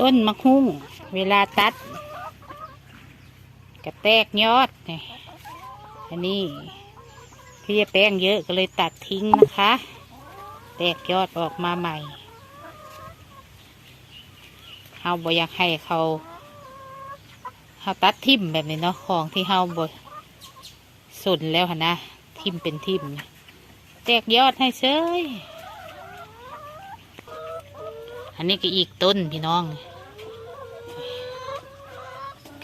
ต้นมะฮุ่ง เวลาตัดกระแตกยอดนี่อันนี้พี่แป้งเยอะก็เลยตัดทิ้งนะคะ แตกยอดออกมาใหม่เฮาบ่อยากให้เขาเฮาตัดทิ่มแบบนี้เนาะของที่เฮาบ่สนแล้วนะทิ่มเป็นทิ่มแตกยอดให้เซยอันนี้ก็อีกต้นพี่น้อง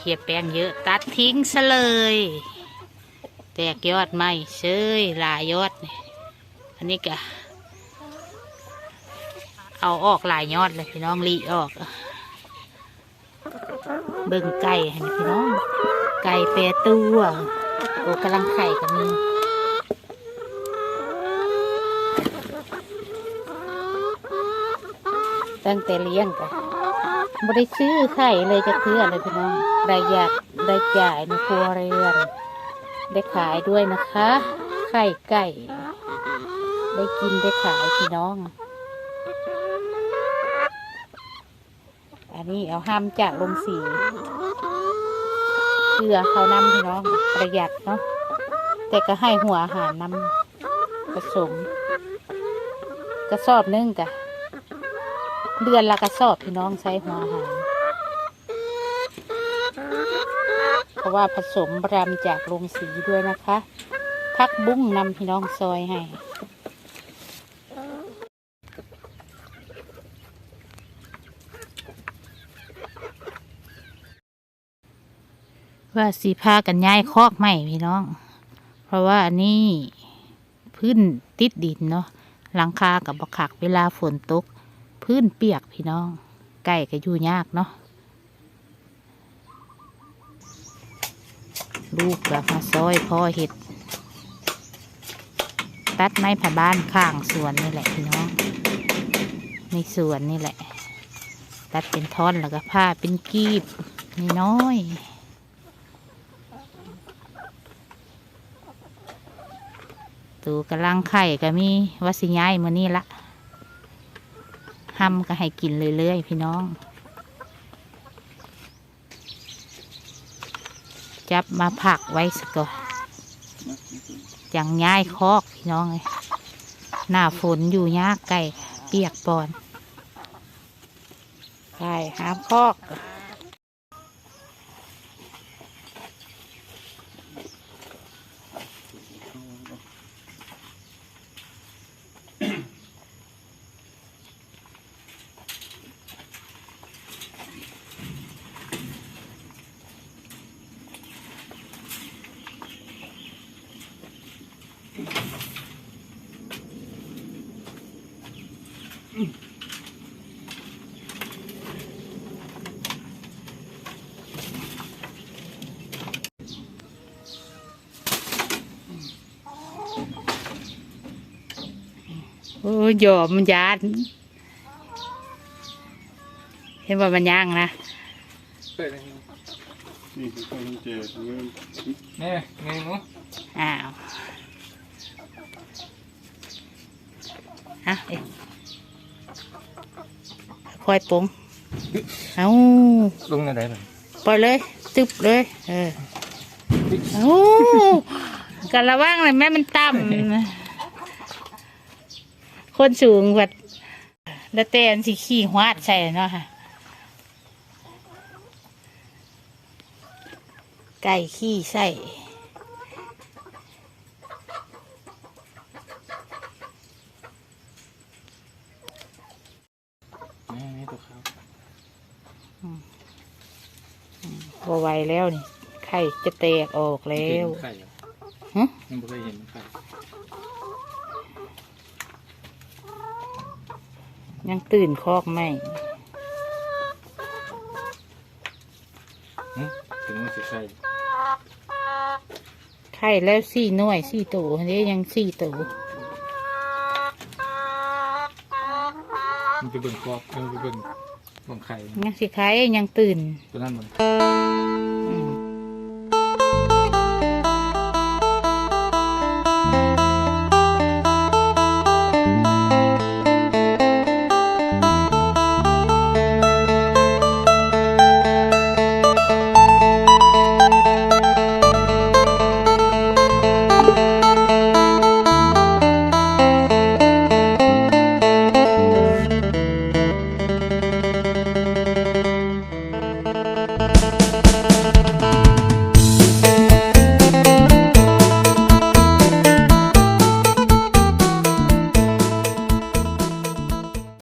เพียแป้งเยอะ ตัดทิ้งซะเลย แตกยอดไม่เชยหลายยอดนี่อันนี้ก็เอาออกหลายยอดเลยพี่น้องรีออก เบิ่งไก่ให้พี่น้อง ไก่แปรตัวโอ้กำลังไข่กันมีตั้งแต่เลี้ยงกัน ไม่ได้ซื้อไข่เลยจะคืออะไรพี่น้องได้อยากได้จ่ายในครัวเรือน ได้ขายด้วยนะคะ ไข่ไก่ ได้กินได้ขายพี่น้อง อันนี้เอาห้ามจากลงสีเกลือเขานำพี่น้องประหยัดเนาะแต่ก็ให้หัวอาหารนำผสมกระสอบนึงกะ เดือนละกระสอบพี่น้องใช้หัวหารเพราะว่าผสมรำจากโรงสีด้วยนะคะพักบุ้งนำพี่น้องซอยให้ว่าสีพากันย้ายคอกใหม่พี่น้อง เพราะว่าอันนี้พื้นติดดินเนาะหลังคากับบกขักเวลาฝนตก พื้นเปียกพี่น้องไก่ก็อยู่ยากเนาะลูกแบบมาซอยพ่อเห็ด ตัดไม้ผ่าบ้านข้างสวนนี่แหละพี่น้อง ในสวนนี่แหละ ตัดเป็นท่อนแล้วก็ผ้าเป็นกีบน้อยตูกำลังไข่ก็มีวัสิย้ายมือนี่ละ ห้ำก็ให้กินเรื่อยๆพี่น้อง จับมาผักไว้สักก่อนจังย้ายคอกพี่น้องเลยหน้าฝนอยู่ยากไก่เปียกปอนไก่หามคอก โอ้ยหยอมมันยานเห็นว่ามันย่างนะเปิดเลยนี่คือคนเจอทั้งนั้นแม่ไงเนาะอ้าวฮะเอ๊ะค่อยปรุงเอาลงในไหนเลยปล่อยเลยตึบเลย เออเอากันระวังเลยแม่มันต่ำ คนสูงแบบแล้วเต้นสิขี่หวาดใส่เนาะค่ะไก่ขี้ใส่แม่นี่ตัวขาวพอไหวแล้วนี่ ไข่จะแตกออกแล้วไข่เหรอฮะยังไม่เคยเห็นไข่ ยังตื่นคอกไหมหึถึงมันสิไข่ไข่แล้วสี่หน่วยสี่ตัวนี่ยังสี่ตัวมันไปเบิ่งครอบมันไปเบิ่งเบิ่งไข่ยังสิไข่ยังตื่นตัวนั้นมัน